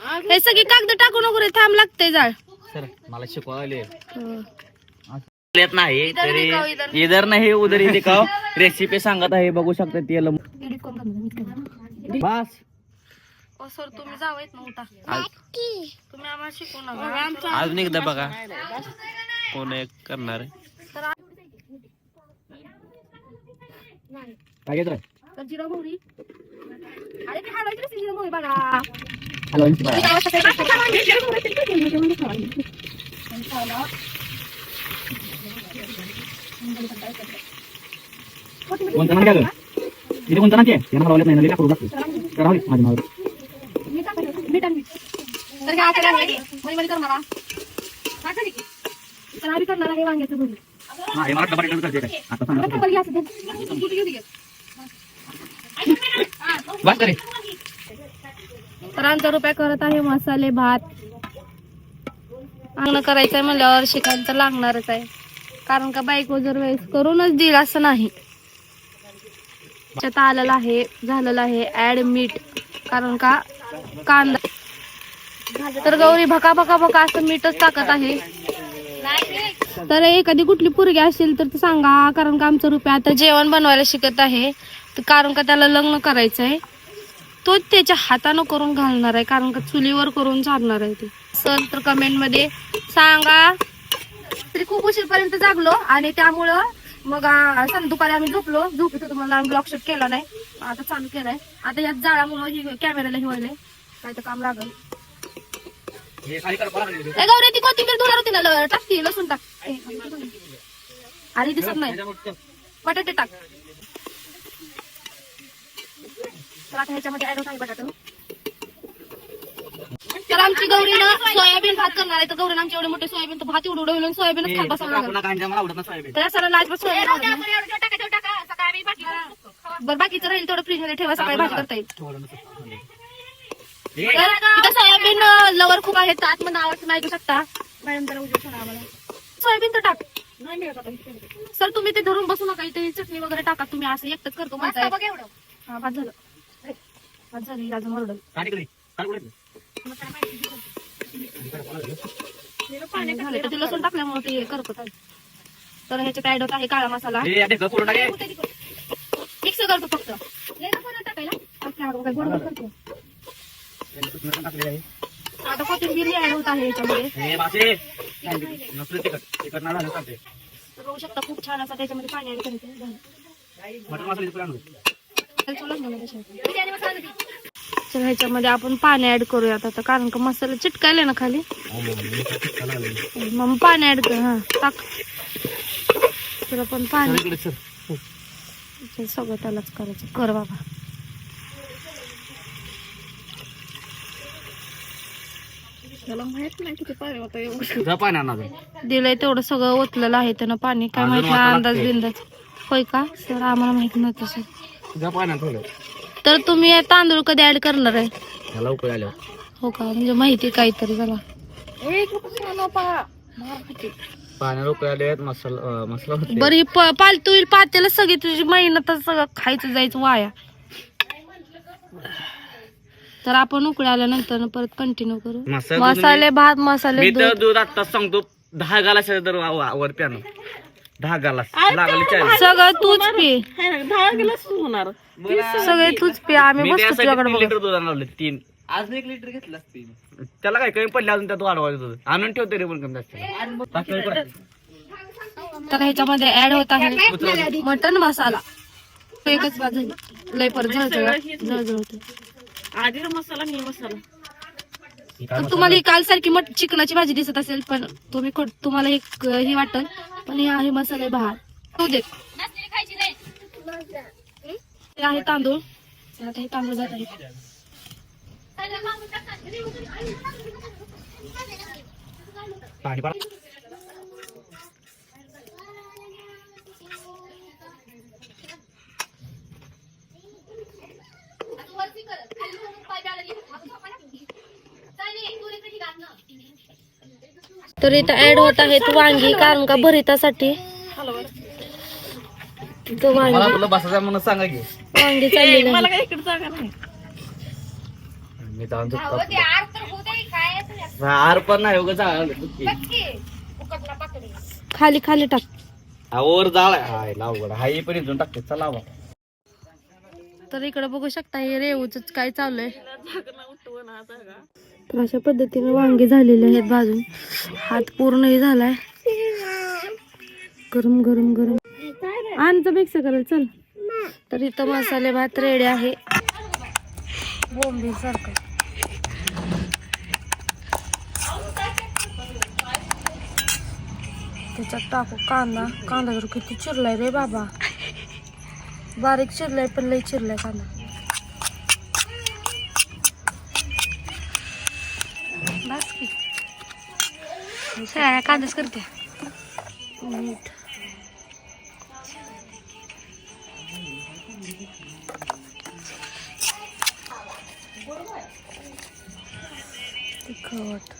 हे सगळी कागद टाकू नको रे थांब लागते जाळ. सर मला शिकवायले हो. येत नाही इधर तरी दिखाओ, इधर. नाही उधर ही दिखाव रेसिपी सांगत आहे बघू शकता तेल बस. ओ सर तुम्ही जावत ना उठा. आज- तुम्ही आम्हाला शिकवू नका. अजून एकदा बघा. कोण एक करणार काय घेत जिरा मोहरी. अरे ते जिरा मोहरी बघा कोणतं नाव घ्यालं इथे कोणतं आहे यांना लावलेत नाही नली करू लागते दे माझ्या नावावर तर काय करणार आहे हा. वांग्याचं भरीत. हा हे मला डबा रिटर्न करते काय आता सांगा. बस करे तर आमचा रुपया करत आहे मसाले भात. अंगण करायचंय म्हणल्यावर शिकायला तर लागणारच आहे. कारण का बाईक जर वेळेस करूनच देईल असं नाही. त्याच्यात आलेलं आहे झालेलं आहे ऍडमिट मीठ. कारण का कांदा. तर गौरी भका भका भका असं मीठच टाकत आहे. तर एखादी कुठली पोरगी असेल तर सांगा कारण का आमचं रुपया आता जेवण बनवायला शिकत आहे. तर कारण का त्याला लग्न करायचं आहे तो त्याच्या हातानं करून घालणार आहे कारण का चुलीवर करून चालणार आहे ते. सर तर कमेंटमध्ये सांगा. तरी खूप उशीरपर्यंत जागलो आणि त्यामुळं मग आ, दुपारी आम्ही झोपलो. झोपतो तुम्हाला ब्लॉक शूट केला नाही. आता चालू केलाय. आता यात जाळामुळे ही कॅमेऱ्याला ही काय तर काम लागल. गौरी ती कोथिंबीर धुणार होती ना ल- लसूण टाक. अरे दिसत नाही. बटाटे टाक. तर आता ह्याच्यामध्ये ऍड होत आहे बटाटा तर आमची गौरीनं सोयाबीन भात करणार आहे. तर गौरीनं आमची एवढे मोठे सोयाबीन तर भात एवढं एवढं सोयाबीनच खात बसावं लागेल. आपण कांदा मला आवडत नाही सोयाबीन. तर सोयाबीन. बरं बाकीचं राहील तेवढं फ्रीजमध्ये ठेवा सकाळी भाजी करता येईल. इथं सोयाबीन लवर खूप आहेत आतमध्ये आवाज नाही ऐकू शकता. मॅडम जरा उजेड सोडा आम्हाला. सोयाबीन तर टाक. सर तुम्ही ते धरून बसू नका इथे चटणी वगैरे टाका. तुम्ही असं एकटंच करतो म्हणताय हा भात झालं. भात झालं ही इकडे. काढ इकडे. झालं. तर ते लसूण टाकल्यामुळे ते करपत आहे तर ह्याच्यात ऍड होत आहे काळा मसाला. हे. मिक्स करतो फक्त. आता कोथिंबीर ऍड होत आहे याच्यामध्ये. हे बघू शकता खूप छान असं त्याच्यामध्ये पाणी ऍड. तर ह्याच्यामध्ये आपण पाणी ऍड करूयात आता कारण का मसाला चिटकायला ना खाली. मग पाणी ऍड कर हा टाक. तर आपण पाणी. सर. सगळं त्यालाच करायचं. कर बाबा. त्याला माहीत नाही किती पाणी होतं एवढं. जा पाणी आणा अजून. दिलंय तेवढं सगळं ओतलेलं आहे त्यानं पाणी. काय माहीत नाही अंदाज. बिंदाज. होय का? सर आम्हाला माहीत नाही तसं जा. तर तुम्ही हे तांदूळ कधी ऍड करणार आहे? ह्याला उकळी आल्यावर. हो का? म्हणजे माहिती काहीतरी झाला पाण्याला उकळी आले मसाला अं, मसाला होते. बरी प- पालतू येईल पातेला सगळी तुझी मेहनत सगळं खायचं जायचं वाया. तर आपण उकळी आल्यानंतर परत कंटिन्यू करू. मसाला मसाले भात मसाले मी दूध तर दूध. आता सांगतो दहा गालास तर वर प्यानो. दहा गालास लागली चाळीस सगळं तूच पी. मला- सगळे तूच पी आम्ही मी बसतो त्यासाठी तुझ्याकडे तीन बघत लिटर दूध आणलं तीन. आज एक लिटर घेतलं त्याला काय कमी पडले अजून त्यात वाढवायचं दूध. आणून ठेवते रे पण कमी जास्त. टाकलं इकडे. तर ह्याच्यामध्ये ऍड होत आहे मटन मसाला. तो एकच बाद झाली लय परत जळजळ जळजळ होते तर तुम्हाला ही काल सारखी मट चिकनाची भाजी दिसत असेल पण तुम्ही तुम्हाला एक हे वाटल पण हे आहे मसाले भात. होऊ देत हे आहे तांदूळ. आता हे तांदूळ जात आहे. तर इथं ऍड होत आहेत वांगी कारण का भरितासाठी? वांगी. तुला बसायचं म्हणून सांगा की. वांगी चाललेली आहे. मी जाऊन झोपतो आर पण नाही उगाच आलं. खाली खाली टाक. हा, वर जाळ हाय लावगड. हाय पण इथून टाकते. चला. तर इकडे बघू शकता हे रेवूच काय चालू आहे. तर अशा पद्धतीने वांगे झालेले आहेत भाजून हात पूर्णही झालाय. गरम गरम गरम. आणचं मिक्स करायला चल. तर इथं मसाले भात रेडी आहे. बोंबील सारखं त्याच्यात टाकू कांदा. कांदा तर किती चिरलाय रे बाबा. बारीक चिरलाय पण लई चिरलाय कांदा. सगळ्या कांदाच करते. मीठ. तिखट.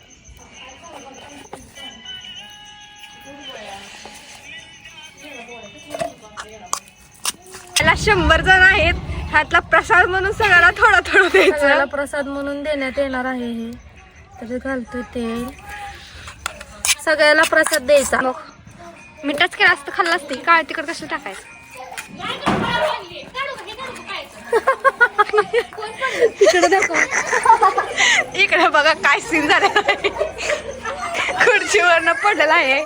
त्याला शंभर जण आहेत. ह्यातला प्रसाद म्हणून सगळ्याला थोडं थोडं द्यायचं. प्रसाद म्हणून देण्यात येणार आहे हे. तर घालतो तेल. सगळ्याला प्रसाद द्यायचा. मग मिठाच केलं असतं खाल्लं असते. काळ तिकड कसं टाकायचं? इकडे बघा काय सीन आहे खुर्चीवरनं पडलेला आहे.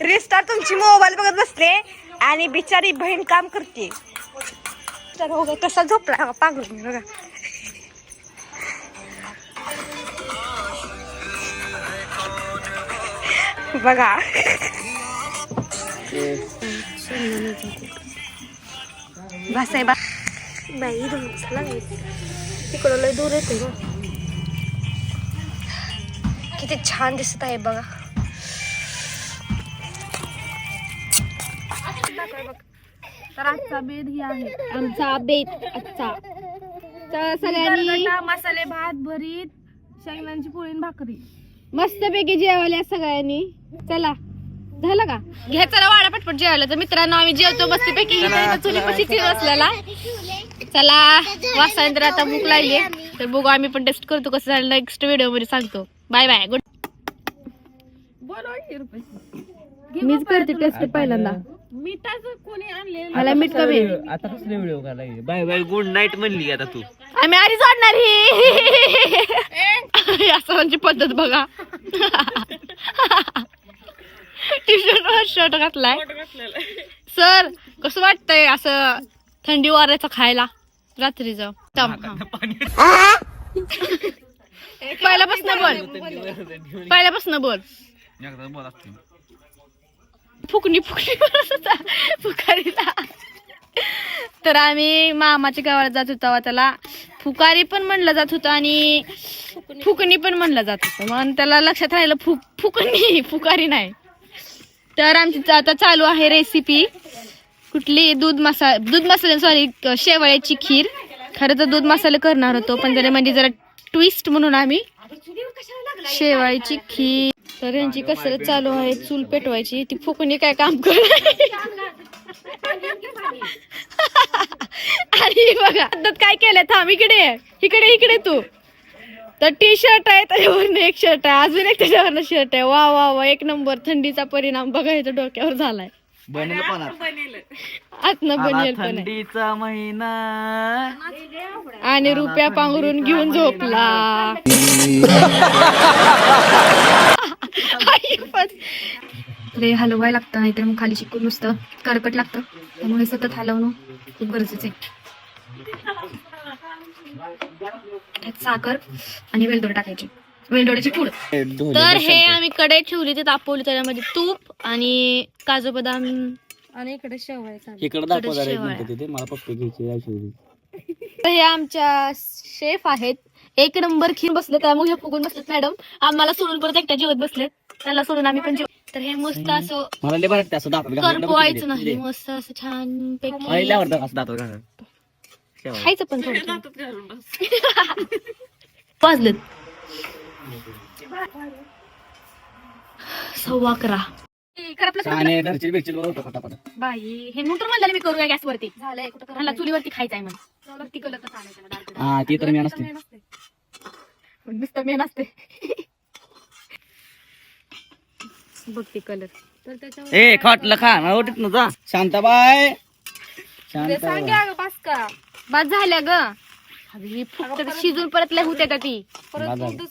रिस्टार तुमची मोबाईल बघत बसले आणि बिचारी बहीण काम करते. तर हो कसा झोपला पांघरून बघा बघा. बस आहे बाई तिकडं लय दूर येते किती छान दिसत आहे बघा. तर आजचा बेद ही आहे. आमचा बेत आजचा. तर सगळ्यांनी मसाले भात भरीत शेंगदाण्याची पोळी आणि भाकरी. मस्तपैकी जेवायला सगळ्यांनी. चला. झालं का? घ्या चला वाडा पटपट जेवायला. तर मित्रांनो आम्ही जेवतो मस्तपैकी. चुलीपाशी चिर असलेला चला. वासानंतर आता भूक लागली तर बघू आम्ही पण टेस्ट करतो कसं झालं. नेक्स्ट व्हिडिओमध्ये सांगतो. बाय बाय गुड मीच करते टेस्ट पहिल्यांदा. मला मीठ कमी. आता कसले video bye bye good night म्हणली आता तू. आम्ही आधी ही. असं म्हणजे पद्धत बघा. टी शर्ट वर शर्ट घातलाय. सर कसं वाटतंय असं थंडी वाऱ्याचं खायला? रात्रीचं. पहिल्यापासून बोल. पहिल्यापासून बोल. एकदा बोल असते फुकणी फुकणी होता. फुकारीला. तर आम्ही मामाच्या गावाला जात होतो त्याला फुकारी पण म्हणलं जात होतं आणि फुकणी. पण म्हणलं जात होतं. मग त्याला लक्षात राहिलं फुक फुकणी फुकारी नाही. तर आमची आता चालू आहे रेसिपी कुठली? दूध मसा दूध मसाले सॉरी शेवळ्याची खीर. खरं तर दूध मसाले करणार होतो पण त्याला म्हणजे जरा ट्विस्ट म्हणून आम्ही शेवायची खीर. तर यांची कसरत चालू आहे. चूल पेटवायची. ती फुकणी काय काम कर आणि बघा काय केलं थांब इकडे इकडे इकडे तू. तर टी शर्ट आहे त्याच्यावरनं एक शर्ट आहे. अजून एक त्याच्यावरनं शर्ट आहे. वा वा वा एक नंबर थंडीचा परिणाम बघा डोक्यावर झालाय. बनेल पण आता. आतनं आला बनियल पण आहे. थंडीचा महिना. आणि रुपया पांघरून घेऊन झोपला. आई पण. हलवाय लागतं नाहीतर मग खाली शिकून नुसतं करकट लागतं. त्यामुळे सतत हलवणं खूप गरजेचं आहे. त्यात साखर आणि वेलदोडे टाकायचे. वेलदोड्याची पूड. तर हे आम्ही कढई ठेवली ते तापवली त्याच्यामध्ये तूप आणि काजू बदाम. आणि इकडे शेवायचा इकडे दाखवा इकडे जरा एक शेवाळ. मिनिटं तिथे मला पप्पी घ्यायची औषधी. तर हे आमच्या शेफ आहेत. एक नंबर खीर बसले त्यामुळे हे फुगून बसलेत मॅडम. आम्हाला सोडून परत एकट्या जेवत बसलेत. त्याला सोडून आम्ही पण जेव तर हे मस्त असं मला लय बरं वाटतं असं दातात घालायला. करपवायचं नाही. मस्त असं छान पैकी लय आवडतं असं. खायचं पण थोडं थोडं. वाजलेत. सव्वा अकरा. खरपलं खरपलं. आणि घरची बिरची बरोबर पटापट. बाई हे नंतर म्हणलं मी करूया गॅसवरती. झालंय कुठं चुलीवरती खायचंय म्हण. ती कलर हा ती तर मी नसते. नुसतं मेन असते. बघ ती कलर. तर त्याच्यावर ए खटलं खा. ना ओटीत ना जा. शांताबाई. ते बास का? बाद झाल्या ग. अगं, शिजून परत लय होत्या ती. बाजार.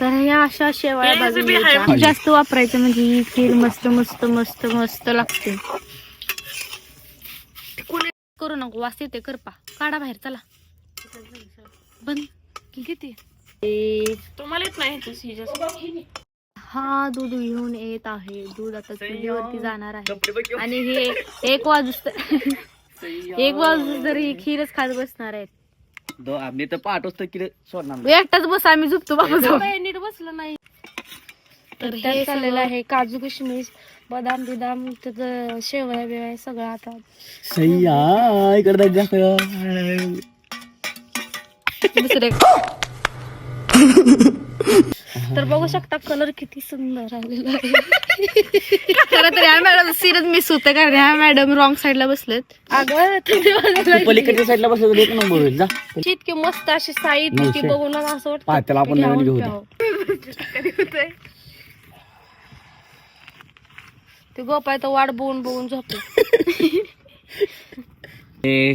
तर या अशा शेवाळ्या घ्यायच्या. जास्त वापरायचं म्हणजे ही खीर मस्त मस्त मस्त मस्त लागते. करू नको वास येते करपा काढा बाहेर चला. बंद. किती? तुम्हाला येत नाही हा दूध घेऊन येत आहे. दूध आता चुलीवरती जाणार आहे. आणि हे एक वाजूस एक तर ही. खीरच खात बसणार आहेत. दो आम्ही तर पाठवच तर किती सोडणार एकटाच बस आम्ही झुकतो बाबा जाऊ नीट बसलं नाही. तर त्यात चाललेलं आहे काजू किशमिश बदाम बिदाम त्याचं शेवया बिवया सगळं आता. सह्या इकडे जास्त दुसरे तर बघू शकता कलर किती सुंदर आलेला आहे खरं तर ह्या मॅडम सिरच मिस होते कारण ह्या मॅडम रॉंग साईडला बसलेत अगं. पलीकडच्या साईडला बसलं तर एक नंबर होईल जा इतकी मस्त अशी साईज नऊशे. ती बघून मला असं वाटतं आपण नवीन घेऊ. ते गोपाय तर वाट बघून बघून झोपले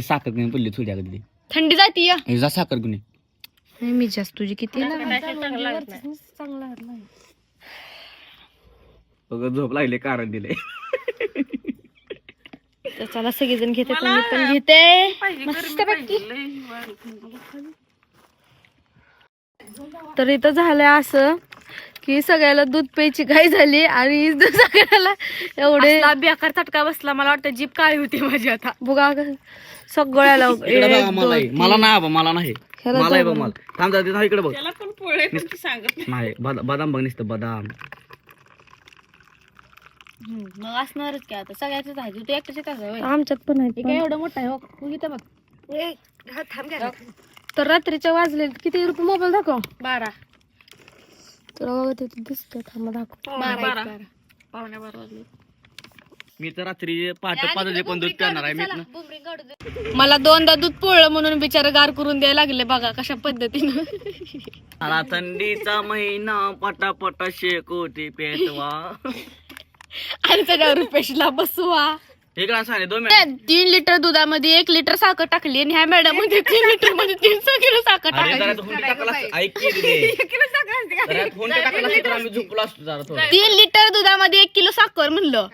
साखर घेऊन पडली थोडी अगदी थंडी जाती या हे जा साखर घेऊन ये. मी जास्त तुझी किती चांगलं बघ झोप लागले कारण दिले तर चला सगळेजण घेते तर मी पण घेते. मस्तपैकी. तर इथं झालंय असं की सगळ्याला दूध प्यायची घाई झाली आणि सगळ्याला एवढे बेकार चटका बसला मला वाटतं जीप काळी होती माझी आता. बघा ग, सगळ्याला इकडे बघा मला दोन, आहे. मला नाही मला नाही. ह्याला मला आहे बा जमलं. मला. थांब जा तिथं इकडे बघ. नाही. बदा- बदाम बघ नुसतं बदाम. हम्म, मग असणारच की आता सगळ्याच आहे. तू एकट्याच आहे आमच्यात पण आहेत काय एवढं मोठं आहे हो. इथं बघ. तर रात्रीच्या वाजले किती रुपये मोबाईल दाखव? बारा. तर बघा दिसतंय थांबा दाखव. बारा मी तर रात्री पहाटे पाच वाजे पण दूध पिणार आहे मी. मला दोनदा दूध पोळलं म्हणून बिचारा गार करून द्यायला लागले बघा कशा पद्धतीनं. आला थंडीचा महिना पटापटा शेकोटी पेटवा. आणि त्याच्यावर रुपेशला बसवा. इकडे सांगे दोन त्या तीन लिटर दुधामध्ये एक लिटर साखर टाकली आणि ह्या मॅडममध्ये तीन लिटरमध्ये तीनशे किलो साखर अरे जरा टाकायची हुंडी टाकला असतं. ऐक की रे. जरा हुंडी टाकला असतं तर आम्ही झोपलो असतो जरा थोडं. तीन लिटर दुधामध्ये एक किलो साखर म्हणलं.